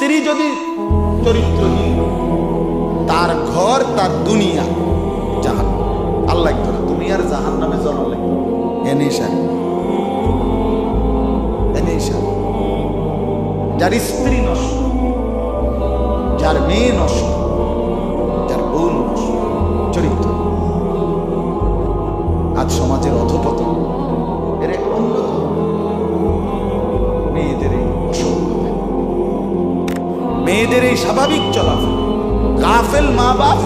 স্ত্রী যদি চরিত্রহীন তার ঘর, তার দুনিয়া জাহান আল্লাহ আর জাহান নামে জন্ম লাগবে এনেই সাহেব যার স্ত্রী নষ্ট, যার মেয়ে নষ্ট মেয়েদের এই স্বাভাবিক চলাফেরা। কাফেল মা বাপ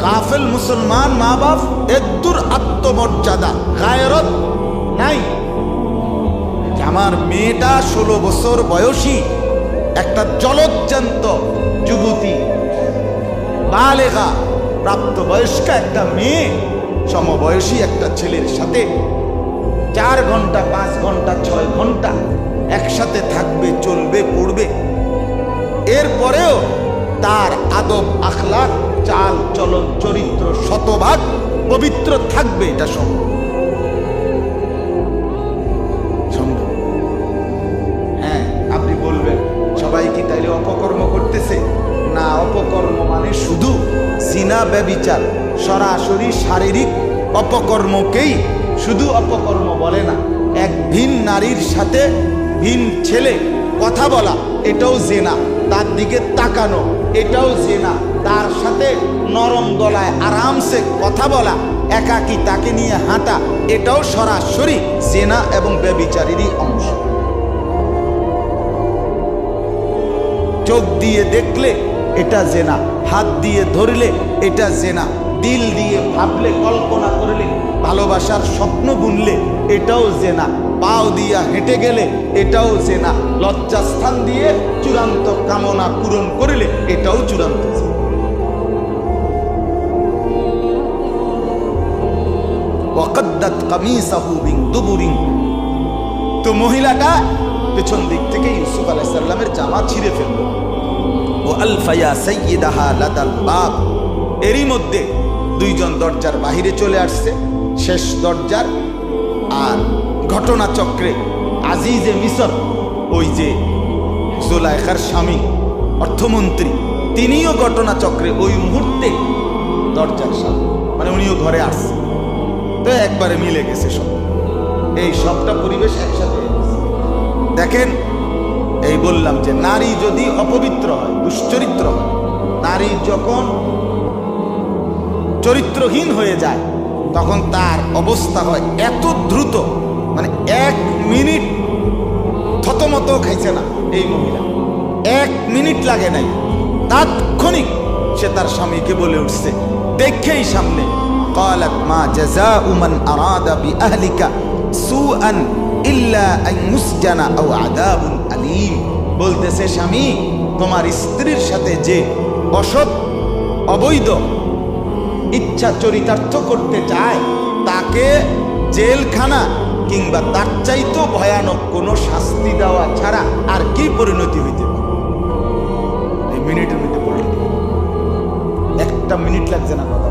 কাফেল মুসলমান মা বাপ এদ্দুর আত্মমর্যাদা, গায়রত নাই। আমার মেয়েটা ষোলো বছর বয়সী, একটা জলজ্জান্ত যুবতী। বালেগা, প্রাপ্তবয়স্কা একটা মেয়ে, সমবয়সী একটা ছেলের সাথে চার ঘণ্টা, পাঁচ ঘণ্টা, ছয় ঘণ্টা একসাথে থাকবে, চলবে, পড়বে। এরপরেও তার আদব আখলাক চাল, চলন, চরিত্র শতভাগ পবিত্র থাকবে এটা সম্ভব। সম্ভব। হ্যাঁ আপনি বলবেন, সবাই কি তাইলে অপকর্ম করতেছে? না, অপকর্ম মানে শুধু সরাসরি শারীরিক অপকর্মকেই শুধু অপকর্ম বলে না, এক ভিন নারীর সাথে ভিন ছেলে কথা বলা, এটাও জেনা। তার দিকে তাকানো, এটাও জেনা। তার সাথে নরম গলায় আরামসে কথা বলা, একাকি তাকে নিয়ে হাঁটা, এটাও সরাসরি জেনা এবং ব্যবিচারেরই অংশ। চোখ দিয়ে দেখলে এটা জেনা, হাত দিয়ে ধরলে এটা জেনা, দিল দিয়ে ভাবলে, কল্পনা করলে, ভালোবাসার স্বপ্ন বুনলে এটাও জেনা। পাও দিয়া হেঁটে গেলে এটাও জেনা লজ্জাস্থান দিয়ে চূড়ান্ত কামনা পূরণ করলে এটাও চূড়ান্ত। ওয়াকাদ্দাত কামিসাহু তো মহিলাটা পেছন দিক থেকে ইউসুফ আলাইসাল্লামের জামা ছিঁড়ে ফেলল। ও আলফায়া সৈয়দাহা লাদাল বাব। এরই মধ্যে দুইজন দরজার বাহিরে চলে আসছে। শেষ দরজার আর ঘটনাচক্রে আজিজে মিসর ওই যে জোলাইখার স্বামী, অর্থমন্ত্রী, তিনিও ঘটনাচক্রে ওই মুহূর্তে দরজার সামনে মানে উনিও ঘরে আসছে। তো একবারে মিলে গেছে সব। এই সবটা পরিবেশ একসাথে দেখেন, এই বললাম যে নারী যদি অপবিত্র হয়, দুশ্চরিত্র নারী যখন চরিত্রহীন হয়ে যায়, তখন তার অবস্থা হয় এত দ্রুত মানে এক মিনিট থতমত খাইছে না এই মহিলা এক মিনিট লাগে নাই তাৎক্ষণিক সে তার স্বামীকে বলে উঠছে দেখেই সামনে قالت ما جزاء من أراد بأهلك سوءا إلا أن يسجن أو عذاب أليم বলতেছে স্বামী তোমার স্ত্রীর সাথে যে অসৎ অবৈধ ইচ্ছা চরিতার্থ করতে চায় তাকে জেলখানা কিংবা তার চাইতেও ভয়ানক কোনো শাস্তি দেওয়া ছাড়া আর কি পরিণতি হইতে পারে? মিনিটের মধ্যে গেল। একটা মিনিট লাগছে না কথা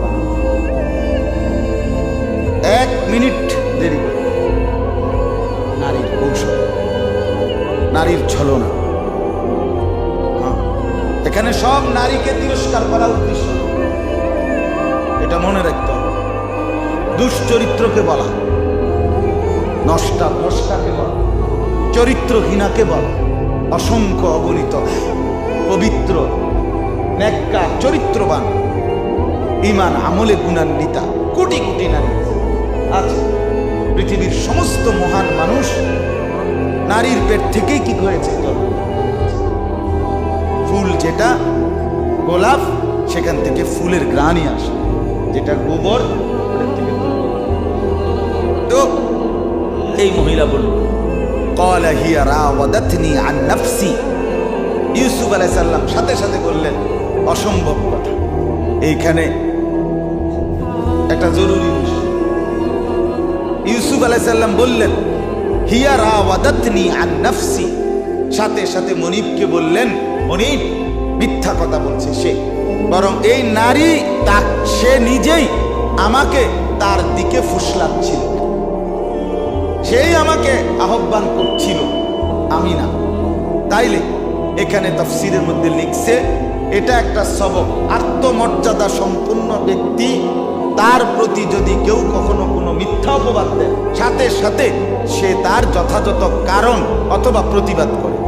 এক মিনিট দেরি নারীর কৌশল, নারীর ছলনা। হ্যাঁ। এখানে সব নারীকে তিরস্কার করা উদ্দেশ্য। এটা মনে রাখতে হবে। দুশ্চরিত্রকে বলা। নষ্টা ভ্রষ্টাকে বলা, চরিত্রহীনাকে বলা, অসংখ্য অগণিত, পবিত্র নেককা চরিত্রবান, ইমান আমলে গুণান্বিতা, কোটি কোটি নারী। আছে পৃথিবীর সমস্ত মহান মানুষ নারীর পেট থেকেই কি হয়েছে? ফুল যেটা গোলাপ, সেখান থেকে ফুলের গ্রানই আসে। যেটা গোবর থেকে তো এই মহিলা বলল কলা হিয়া রাওয়াদাতনি আন নাফসি ইউসুফ আলাইহিস সালাম সাথে সাথে বললেন, অসম্ভব কথা। এইখানে একটা জরুরি বিষয়। ইউসুফ আলাইহিস সালাম বললেন, হিয়া রাওয়াদাতনি আন নাফসি। সাথে সাথে মনিবকে বললেন, মনিব, মিথ্যা কথা বলছে সে। বরং এই নারী তা, সে নিজেই আমাকে তার দিকে ফুসলাচ্ছিল। সেই আমাকে আহ্বান করছিল। আমি না। তাইলে এখানে তফসিরের মধ্যে লিখছে, এটা একটা সবক। আত্মমর্যাদা সম্পূর্ণ ব্যক্তি, তার প্রতি যদি কেউ কখনো কোনো মিথ্যা অপবাদ দেয়, সাথে সাথে সে তার যথাযথ কারণ অথবা প্রতিবাদ করে।